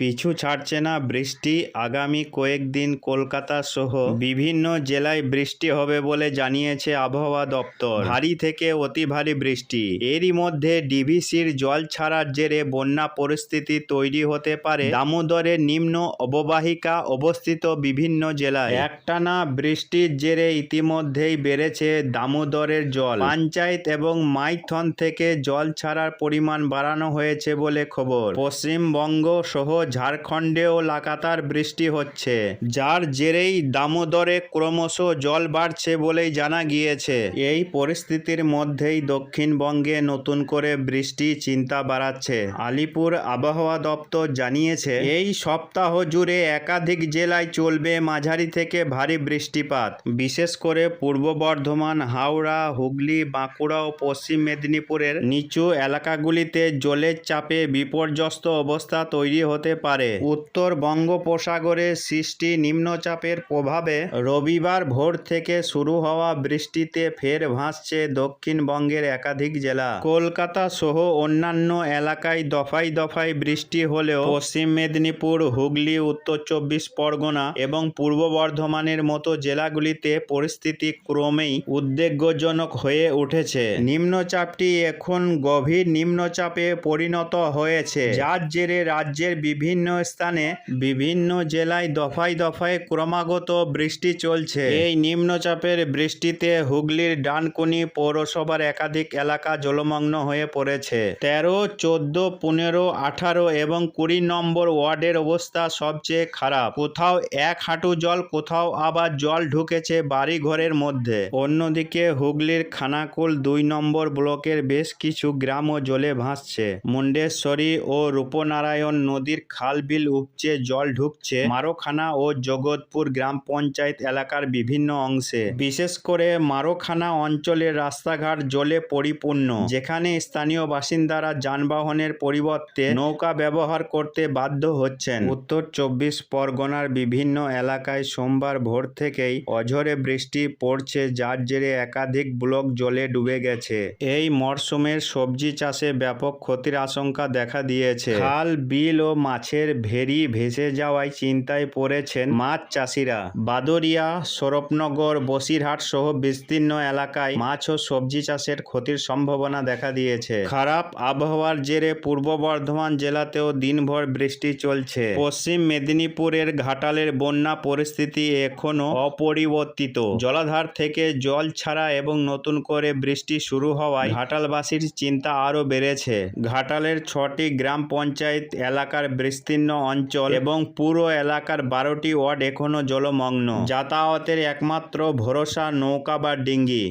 পিছু ছাড়ছে না বৃষ্টি। আগামী কয়েকদিন কলকাতা সহ বিভিন্ন জেলায় বৃষ্টি হবে বলে জানিয়েছে আবহাওয়া দপ্তর। ভারী থেকে অতি ভারী বৃষ্টি। এরই মধ্যে ডিভিসির জল ছাড়ার জেরে বন্যা পরিস্থিতি তৈরি হতে পারে। দামোদরের নিম্ন অববাহিকা অবস্থিত বিভিন্ন জেলায়। একটানা বৃষ্টির জেরে ইতিমধ্যেই বেড়েছে দামোদরের জল। পঞ্চায়েত এবং মাইথন থেকে জল ছাড়ার পরিমাণ বাড়ানো হয়েছে বলে খবর। পশ্চিমবঙ্গ সহ ঝাড়খণ্ডেও লাগাতার বৃষ্টি হচ্ছে। যার জেরেই দামোদরে ক্রমশ জল বাড়ছে বলেই জানা গিয়েছে। এই পরিস্থিতির মধ্যেই দক্ষিণবঙ্গে নতুন করে বৃষ্টি চিন্তা বাড়াচ্ছে। আলিপুর আবহাওয়া দপ্তর জানিয়েছে, এই সপ্তাহ জুড়ে একাধিক জেলায় চলবে মাঝারি থেকে ভারী বৃষ্টিপাত। বিশেষ করে পূর্ব বর্ধমান, হাওড়া, হুগলি, বাঁকুড়া ও পশ্চিম মেদিনীপুরের নিচু এলাকাগুলিতে জলের চাপে বিপর্যস্ত অবস্থা তৈরি হতে পারে। উত্তর বঙ্গোপসাগরে সৃষ্টি নিম্নচাপের প্রভাবে রবিবার ভোর থেকে শুরু হওয়া বৃষ্টিতে ফের ভাসছে দক্ষিণবঙ্গের একাধিক জেলা। কলকাতা সহ অন্যান্য এলাকায় দফায় দফায় বৃষ্টি হলেও পশ্চিম মেদিনীপুর, হুগলি, উত্তর চব্বিশ পরগনা এবং পূর্ব বর্ধমানের মতো জেলাগুলিতে পরিস্থিতি ক্রমেই উদ্বেগজনক হয়ে উঠেছে। নিম্নচাপটি এখন গভীর নিম্নচাপে পরিণত হয়েছে। যার জেরে রাজ্যের বিভিন্ন স্থানে বিভিন্ন জেলায় দফায় দফায় ক্রমাগত বৃষ্টি চলছে। এই নিম্নচাপের বৃষ্টিতে হুগলির ডানকুনি পৌরসভার একাধিক এলাকা জলমগ্ন হয়ে পড়েছে। তেরো, চোদ্দ, পনেরো, আঠারো এবং কুড়ি নম্বর ওয়ার্ডের অবস্থা সবচেয়ে খারাপ। কোথাও এক হাঁটু জল, কোথাও আবার জল ঢুকেছে বাড়ি ঘরের মধ্যে। অন্যদিকে হুগলির খানাকুল দুই নম্বর ব্লকের বেশ কিছু গ্রামও জলে ভাসছে। মুন্ডেশ্বরী ও রূপনারায়ণ নদীর খাল বিল উপচে, জল ঢুকছে। মারোখানা ও জগৎপুর গ্রাম পঞ্চায়েত এলাকার বিভিন্ন অংশে। বিশেষ করে মারোখানা অঞ্চলের রাস্তাঘাট জলে পরিপূর্ণ। যেখানে স্থানীয় বাসিন্দারা যানবাহনের পরিবর্তে নৌকা ব্যবহার করতে বাধ্য হচ্ছেন। উত্তর চব্বিশ পরগনার বিভিন্ন এলাকায় সোমবার ভোর থেকেই অঝরে বৃষ্টি পড়ছে, যার জেরে একাধিক ব্লক জলে ডুবে গেছে। এই মরশুমের সবজি চাষে ব্যাপক ক্ষতির আশঙ্কা দেখা দিয়েছে। খাল, বিল ও মাছের ভেরি ভেসে যাওয়ায় চিন্তায় পড়েছেন মাছ চাষিরা। বাদরিয়া সরপনগর বসিরহাট সহ বিস্তীর্ণ এলাকায় মাছ ও সবজি চাষের ক্ষতির সম্ভাবনা দেখা দিয়েছে। খারাপ আবহাওয়ার জেরে পূর্ব বর্ধমান জেলাতেও দিনভর বৃষ্টি চলছে। পশ্চিম মেদিনীপুরের ঘাটালের বন্যা পরিস্থিতি এখনও অপরিবর্তিত। জলাধার থেকে জল ছাড়া এবং নতুন করে বৃষ্টি শুরু হওয়ায় ঘাটালবাসীর চিন্তা আরও বেড়েছে। ঘাটালের ছটি গ্রাম পঞ্চায়েত এলাকার বিস্তীর্ণ অঞ্চল এবং পুরো এলাকার বারোটি ওয়ার্ড এখনও জলমগ্ন। যাতায়াতের একমাত্র ভরসা নৌকা বা ডিঙ্গি।